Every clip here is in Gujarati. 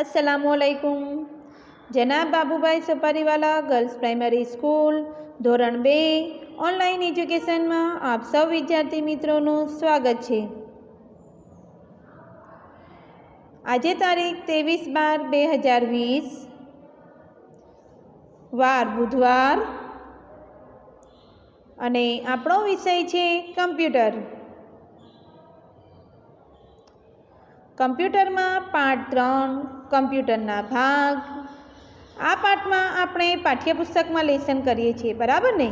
અસલામુઅલૈકુમ જનાબ Babubhai Sapariwala girls primary school ધોરણ બે ઓનલાઈન એજ્યુકેશનમાં આપ સૌ વિદ્યાર્થી મિત્રોનું સ્વાગત છે. આજે તારીખ ત્રેવીસ બાર બે હજાર વીસ, વાર બુધવાર, અને આપણો વિષય છે કમ્પ્યુટર. કમ્પ્યુટરમાં પાઠ ત્રણ કમ્પ્યુટરના ભાગ. આ પાઠમાં આપણે પાઠ્યપુસ્તકમાં લેસન કરીએ છીએ, બરાબર ને?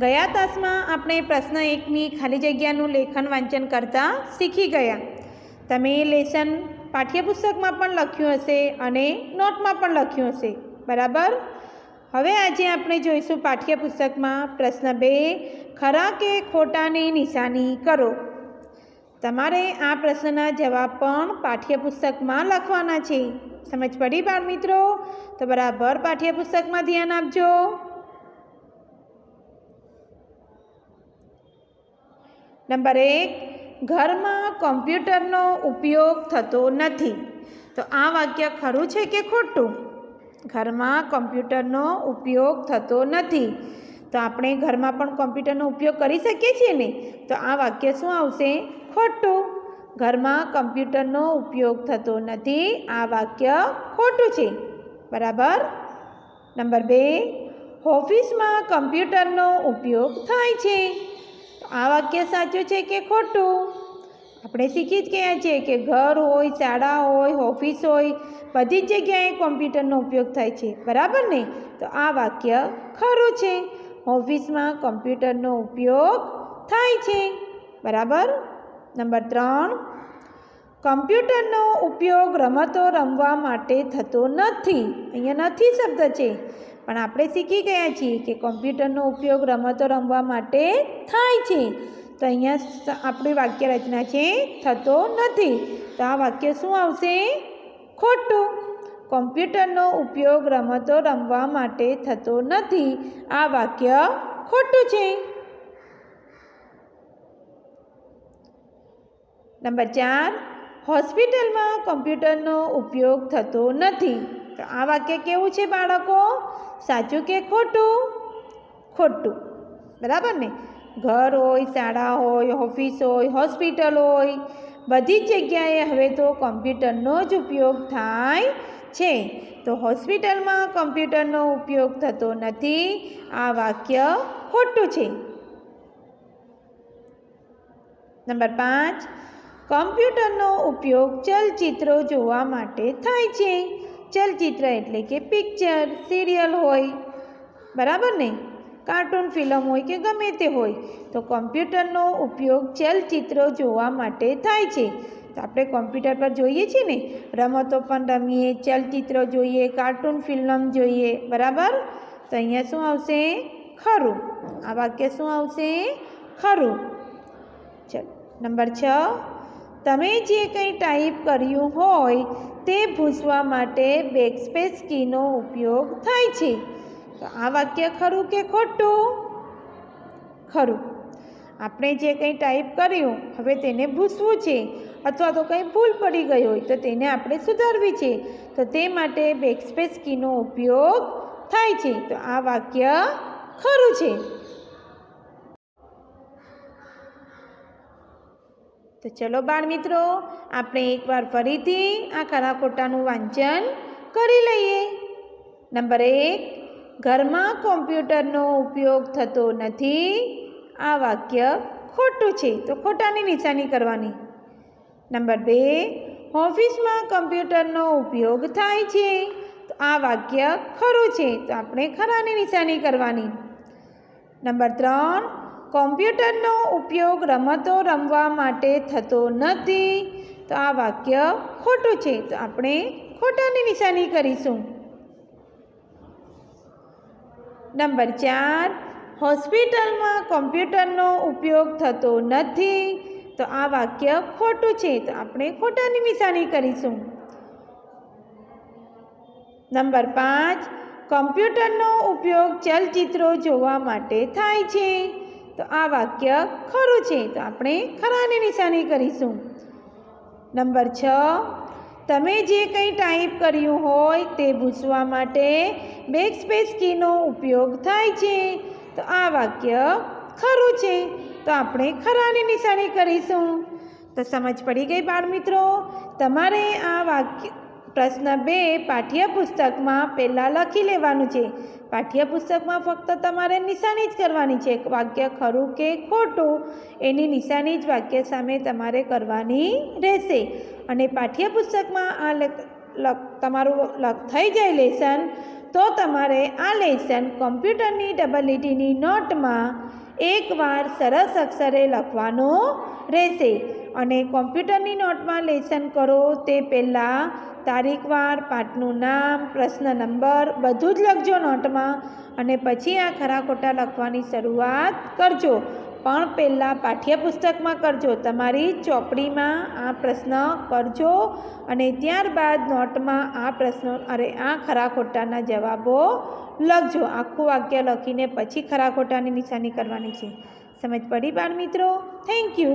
ગયા તાસમાં આપણે પ્રશ્ન એકની ખાલી જગ્યાનું લેખન વાંચન કરતાં શીખી ગયા. તમે લેસન પાઠ્યપુસ્તકમાં પણ લખ્યું હશે અને નોટમાં પણ લખ્યું હશે, બરાબર? હવે આજે આપણે જોઈશું પાઠ્યપુસ્તકમાં પ્રશ્ન બે, ખરા કે ખોટાની નિશાની કરો? તમારે આ પ્રશ્નના જવાબ પણ પાઠ્યપુસ્તકમાં લખવાના છે. સમજ પડી બાળ મિત્રો? તો બરાબર પાઠ્યપુસ્તકમાં ધ્યાન આપજો. નંબર એક, ઘરમાં કોમ્પ્યુટરનો ઉપયોગ થતો નથી. તો આ વાક્ય ખરું છે કે ખોટું? ઘરમાં કોમ્પ્યુટરનો ઉપયોગ થતો નથી. તો આપણે ઘરમાં પણ કોમ્પ્યુટરનો ઉપયોગ કરી શકીએ છીએ ને? તો આ વાક્ય શું આવશે? ખોટું. ઘરમાં કમ્પ્યુટરનો ઉપયોગ થતો નથી. આ વાક્ય ખોટું છે. બરાબર? નંબર બે, ઓફિસમાં કમ્પ્યુટરનો ઉપયોગ થાય છે. આ વાક્ય સાચું છે કે ખોટું? આપણે શીખી જ ગયા છીએ કે ઘર હોય, શાળા હોય, ઓફિસ હોય, બધી જ જગ્યાએ કોમ્પ્યુટરનો ઉપયોગ થાય છે. બરાબર ને? તો આ વાક્ય ખરું છે. ઓફિસમાં કોમ્પ્યુટરનો ઉપયોગ થાય છે. બરાબર? નંબર ત્રણ, કમ્પ્યુટરનો ઉપયોગ રમતો રમવા માટે થતો નથી. અહીંયા નથી શબ્દ છે. પણ આપણે શીખી ગયા છીએ કે કોમ્પ્યુટરનો ઉપયોગ રમતો રમવા માટે થાય છે. તો અહીંયા આપણી વાક્ય રચના છે, થતો નથી. તો આ વાક્ય શું આવશે? ખોટું. કોમ્પ્યુટરનો ઉપયોગ રમતો રમવા માટે થતો નથી. આ વાક્ય ખોટું છે. નંબર ચાર, હોસ્પિટલમાં કમ્પ્યુટરનો ઉપયોગ થતો નથી. તો આ વાક્ય કેવું છે બાળકો? સાચું કે ખોટું? ખોટું. બરાબર ને? ઘર હોય, શાળા હોય, ઓફિસ હોય, હોસ્પિટલ હોય, બધી જ જગ્યાએ હવે તો કોમ્પ્યુટરનો જ ઉપયોગ થાય છે. તો હોસ્પિટલમાં કમ્પ્યુટરનો ઉપયોગ થતો નથી. આ વાક્ય ખોટું છે. નંબર પાંચ કમ્પ્યુટરનો ઉપયોગ ચલચિત્રો જોવા માટે થાય છે. ચલચિત્ર એટલે કે પિક્ચર, સિરિયલ હોય, બરાબર ને? કાર્ટૂન, ફિલ્મ હોય કે ગમે તે હોય, તો કોમ્પ્યુટરનો ઉપયોગ ચલચિત્રો જોવા માટે થાય છે. તો આપણે કોમ્પ્યુટર પર જોઈએ છીએ ને? રમતો પણ રમીએ, ચલચિત્રો જોઈએ, કાર્ટૂન, ફિલ્મ જોઈએ, બરાબર? તો અહીંયા શું આવશે? ખરું. આ વાક્ય શું આવશે? ખરું. ચલો, નંબર છ. તમે જે કંઈ ટાઈપ કર્યું હોય તે ભૂસવા માટે બેકસ્પેસ કીનો ઉપયોગ થાય છે. તો આ વાક્ય ખરું કે ખોટું? ખરું. આપણે જે કંઈ ટાઈપ કર્યું, હવે તેને ભૂસવું છે અથવા તો કંઈ ભૂલ પડી ગઈ હોય તો તેને આપણે સુધારવી છે. તો તે માટે બેકસ્પેસ કીનો ઉપયોગ થાય છે. તો આ વાક્ય ખરું છે. તો ચલો બાળ મિત્રો, આપણે એકવાર ફરીથી આ ખરા ખોટાનું વાંચન કરી લઈએ. નંબર એક, ઘરમાં કોમ્પ્યુટરનો ઉપયોગ થતો નથી. આ વાક્ય ખોટું છે, તો ખોટાની નિશાની કરવાની. નંબર બે, ઓફિસમાં કમ્પ્યુટરનો ઉપયોગ થાય છે, તો આ વાક્ય ખરું છે, તો આપણે ખરાની નિશાની કરવાની. નંબર ત્રણ કોમ્પ્યુટરનો ઉપયોગ રમતો રમવા માટે થતો નથી. તો આ વાક્ય ખોટું છે. તો આપણે ખોટાની નિશાની કરીશું. નંબર ચાર. હોસ્પિટલમાં કોમ્પ્યુટરનો ઉપયોગ થતો નથી. તો આ વાક્ય ખોટું છે. તો આપણે ખોટાની નિશાની કરીશું. નંબર પાંચ. કોમ્પ્યુટરનો ઉપયોગ ચલચિત્રો જોવા માટે થાય છે. તો આ વાક્ય ખરું છે. તો આપણે ખરાની નિશાની કરીશું. નંબર છ, તમે જે કંઈ ટાઈપ કર્યું હોય તે ભૂસવા માટે બેક સ્પેસ કીનો ઉપયોગ થાય છે. તો આ વાક્ય ખરું છે. તો આપણે ખરાની નિશાની કરીશું. તો સમજ પડી ગઈ બાળમિત્રો? તમારે આ વાક્ય પ્રશ્ન બે, પાઠ્યપુસ્તકમાં પહેલાં લખી લેવાનું છે. પાઠ્યપુસ્તકમાં ફક્ત તમારે નિશાની જ કરવાની છે. વાક્ય ખરું કે ખોટું, એની નિશાની જ વાક્ય સામે તમારે કરવાની રહેશે. અને પાઠ્યપુસ્તકમાં આ તમારું લખ થઈ જાય લેસન, તો તમારે આ લેસન કોમ્પ્યુટરની ડબલ ડબલિટીની નોટમાં એકવાર સરસ અક્ષરે લખવાનું રહેશે. અને કોમ્પ્યુટરની નોટમાં લેસન કરો તે પહેલાં તારીખવાર, પાઠનું નામ, પ્રશ્ન નંબર, બધું જ લખજો નોટમાં. અને પછી આ ખરા ખોટા લખવાની શરૂઆત કરજો. પણ પહેલાં પાઠ્યપુસ્તકમાં કરજો. તમારી ચોપડીમાં આ પ્રશ્ન કરજો અને ત્યારબાદ નોટમાં આ પ્રશ્નો અરે આ ખરા ખોટાના જવાબો લખજો. આખું વાક્ય લખીને પછી ખરા ખોટાની નિશાની કરવાની છે. સમજ પડી બાળ મિત્રો? Thank you